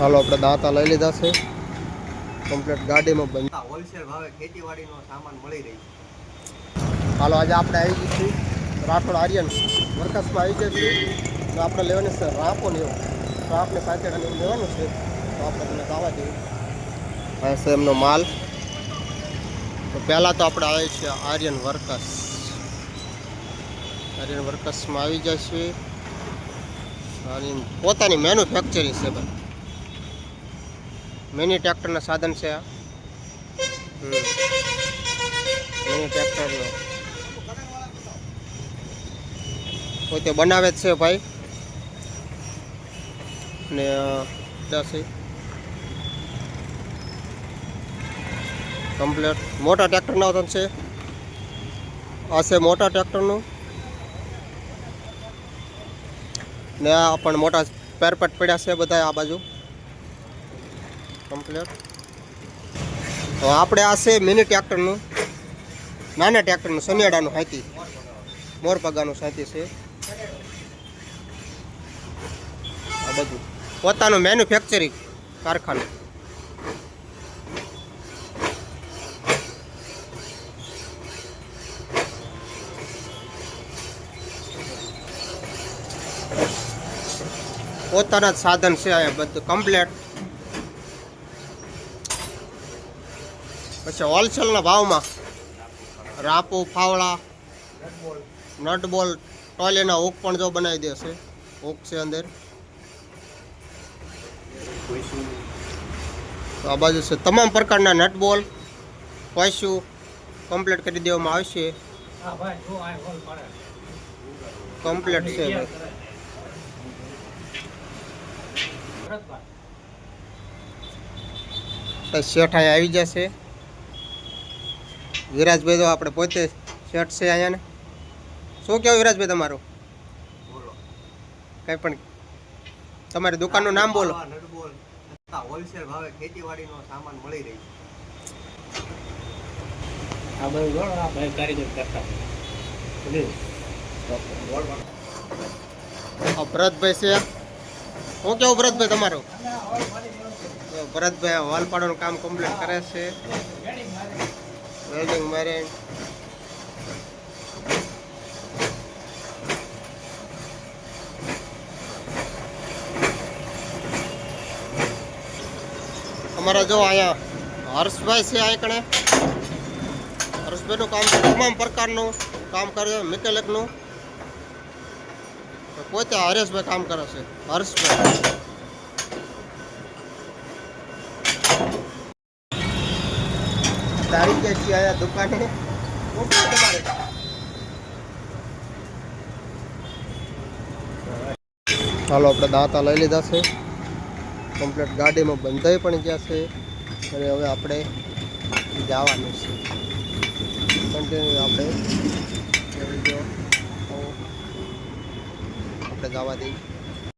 ચાલો આપણે દાંતા લઈ લીધા છે. કમ્પ્લીટ ગાડીમાં બંધ. હોલસેલ ભાવે ખેતીવાડીનો સામાન મળી રહી હાલો આજે આપણે આવી ગઈ છીએ રાઠોડ આર્યન વર્કસમાં આવી ગયા છીએ. તો આપણે લેવાની છે રાપો ને તો રાપને સાથે અને એવું લેવાનું છે. તો આપણે તમને ખાવા દઈએ. હા છે એમનો માલ. તો પહેલાં તો આપણે આવીએ છીએ આર્યન વર્કસ આર્યન વર્કસમાં આવી જશે છે અને પોતાની મેન્યુફેક્ચરિંગ છે ભાઈ. મિની ટ્રેક્ટરના સાધન છે આ. મિની ટ્રેક્ટરનો. પોતે બનાવે જ છે ભાઈ. ને કમ્પ્લેટ. મોટા ટ્રેક્ટરના વતન છે. આ છે મોટા ટ્રેક્ટરનું. ને આ પણ મોટા પેરપટ પડ્યા છે બધા આ બાજુ. કમ્પ્લેટ તો આપણે આ છે મિની ટ્રેક્ટરનું નાના ટ્રેક્ટરનું સનિયાડાનું હાથી મોરપગાનું સાથી છે. આ બધું. પોતાનું મેન્યુફેક્ચરિંગ કારખાનું. પોતાના જ સાધન છે અહીંયા બધું કમ્પ્લેટ પછી હોલસેલના ભાવમાં રાપુ ફાવડા નટબોલ ટોયલેના હુક પણ જો બનાવી દેશે. હુક છે અંદર. તો આ બાજુ છે તમામ પ્રકારના નટબોલ પૈસું કમ્પ્લીટ કરી દેવામાં આવશે. કમ્પ્લીટ છે શેઠ અહીંયા આવી જશે. વિરાજભાઈ તો આપણે પોતે શર્ટ છે અહીંયા ને. શું કહેવું વિરાજભાઈ તમારું? બોલો. કંઈ પણ તમારી દુકાનનું નામ બોલો. આવા નટબોલ. તથા હોલસેલ ભાવે ખેતીવાડીનો સામાન મળી રહી આ બધું જોડો આ ભાઈ કારીગર કરતા ભરતભાઈ છે. શું કેવું ભરતભાઈ તમારું? ભરતભાઈ હોલ પાડવાનું કામ કમ્પ્લીટ કરે છે. વેલ્ડિંગ મેરિન અમારા જો અહીંયા હર્ષભાઈ છે કણે હર્ષભાઈનું કામ તમામ પ્રકારનું કામ કરે મિકેલેકનું મિકેનિકનું. તો પોતે હરેશભાઈ કામ કરે છે. હર્ષભાઈ. તારી ગયા આયા દુકાને? તમારે ચાલો આપણે દાંતા લઈ લીધા છે. કમ્પ્લેટ ગાડીમાં બંધાઈ પણ ગયા છે. અને હવે આપણે જવાનું છે. કન્ટિન્યુ આપણે. આપણે જવા દઈએ.